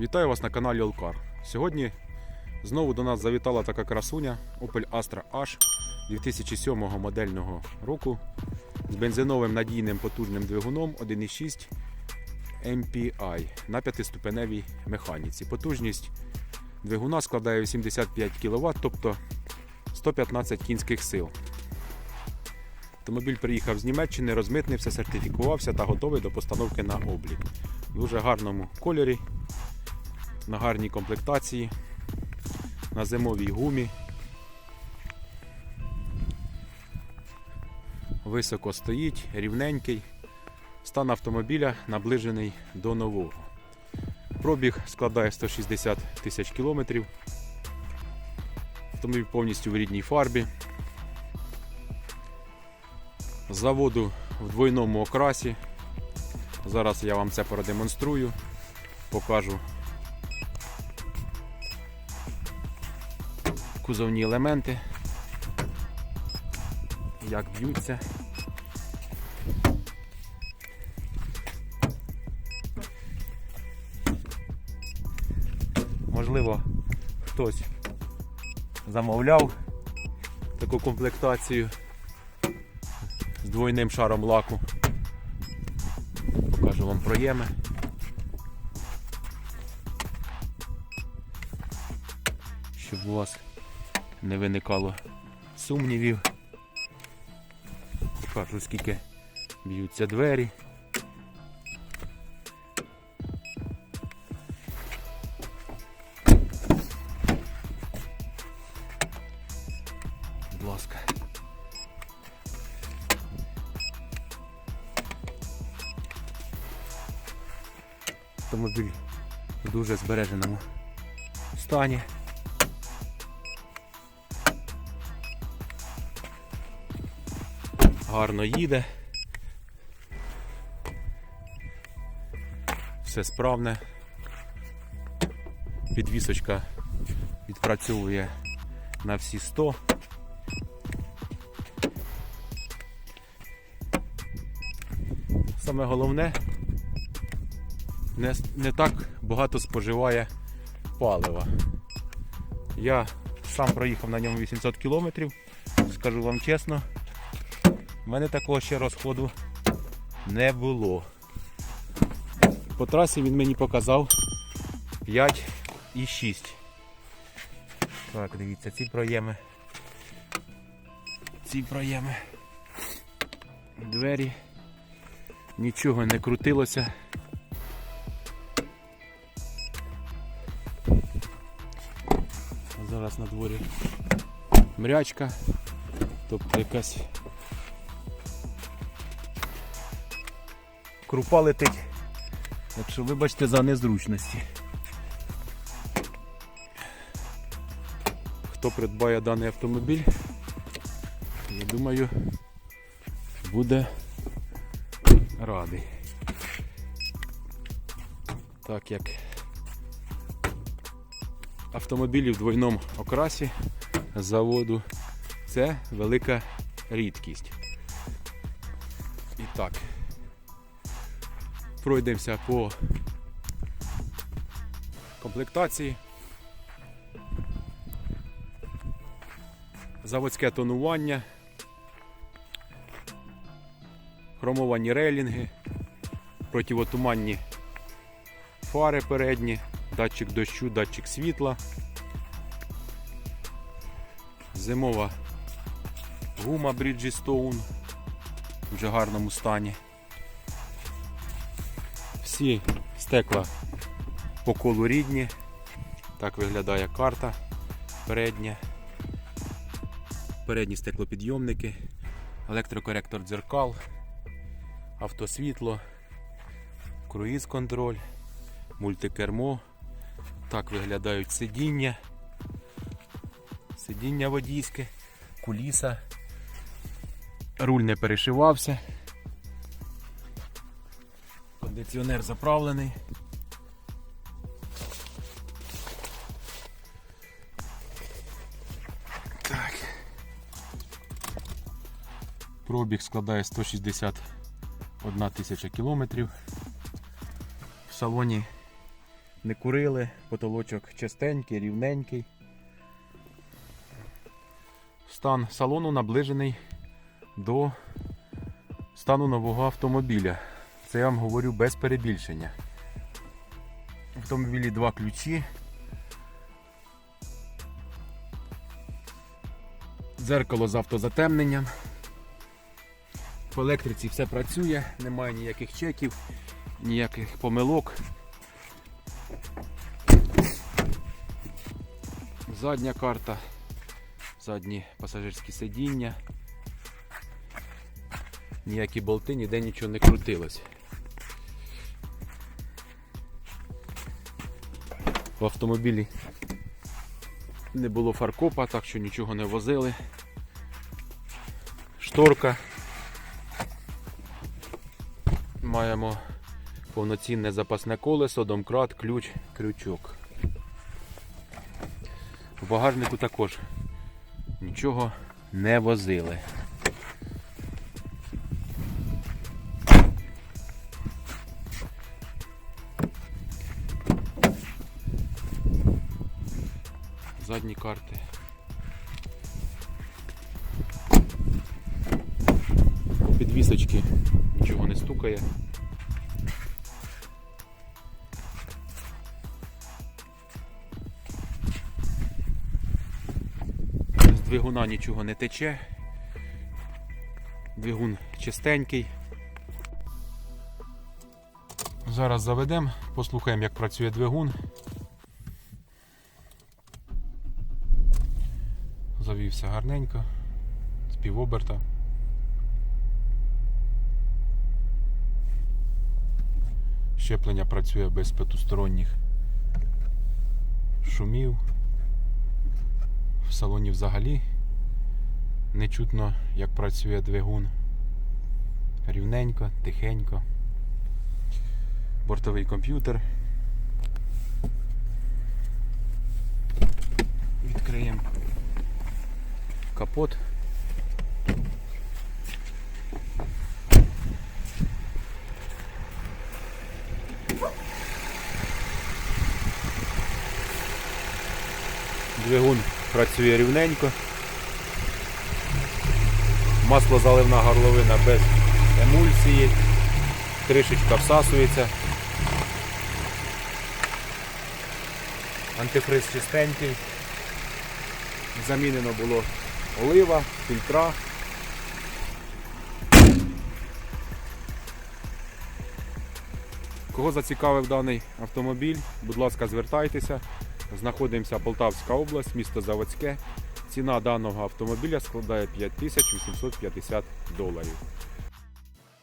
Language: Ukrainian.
Вітаю вас на каналі Олкар. Сьогодні знову до нас завітала така красуня Opel Astra H 2007 модельного року з бензиновим надійним потужним двигуном 1.6 MPI на п'ятиступеневій механіці. Потужність двигуна складає 85 кВт, тобто 115 кінських сил. Автомобіль приїхав з Німеччини, розмитнився, сертифікувався та готовий до постановки на облік. В дуже гарному кольорі, на гарній комплектації, на зимовій гумі. Високо стоїть, рівненький. Стан автомобіля наближений до нового. Пробіг складає 160 тисяч кілометрів. Автомобіль повністю в рідній фарбі. Заводу в двойному окрасі. Зараз я вам це продемонструю, покажу кузовні елементи, як б'ються. Можливо, хтось замовляв таку комплектацію з двойним шаром лаку. Покажу вам проєми. Щоб у вас не виникало сумнівів. Покажу скільки б'ються двері. Будь ласка. Автомобіль в дуже збереженому стані. Гарно їде. Все справне. Підвісочка відпрацьовує на всі 100. Саме головне не, не так багато споживає палива. Я сам проїхав на ньому 800 кілометрів, скажу вам чесно, в мене такого ще розходу не було. По трасі він мені показав 5,6. Так, дивіться, ці проєми. Ці проєми. Двері. Нічого не крутилося. Зараз на дворі мрячка, тобто якась крупа летить. Так що вибачте за незручності. Хто придбає даний автомобіль, я думаю, буде радий. Так як автомобілі в двойному окрасі заводу це велика рідкість. І так, пройдемося по комплектації. Заводське тонування, хромовані рейлінги, противотуманні фари передні, датчик дощу, датчик світла, зимова гума Bridgestone в вже гарному стані. Всі стекла по колу рідні. Так виглядає карта передня. Передні стеклопідйомники, електрокоректор дзеркал, автосвітло, круїз контроль, мультикермо. Так виглядають сидіння, сидіння водійське, куліса, руль не перешивався, кондиціонер заправлений. Так. Пробіг складає 161 тисяча кілометрів. В салоні не курили, потолочок чистенький, рівненький. Стан салону наближений до стану нового автомобіля. Це я вам говорю без перебільшення. В автомобілі два ключі. Дзеркало з автозатемненням. По електриці все працює, немає ніяких чеків, ніяких помилок. Задня карта, задні пасажирські сидіння. Ніякі болти, ніде нічого не крутилось. В автомобілі не було фаркопа, так що нічого не возили. Шторка. Маємо повноцінне запасне колесо, домкрат, ключ, крючок. В багажнику також нічого не возили. Задні карти. По підвісочки нічого не стукає. З двигуна нічого не тече. Двигун чистенький. Зараз заведемо, послухаємо, як працює двигун. Завівся гарненько, з півоберта. Щеплення працює без потусторонніх шумів. В салоні взагалі не чутно, як працює двигун. Рівненько, тихенько. Бортовий комп'ютер. Відкриємо капот. Двигун працює рівненько. Масло заливна горловина без емульсії. Кришечка всасується. Антифриз чистенький. Замінено було олива, фільтра. Кого зацікавив даний автомобіль, будь ласка, звертайтеся. Знаходимося Полтавська область, місто Заводське. Ціна даного автомобіля складає 5850 доларів.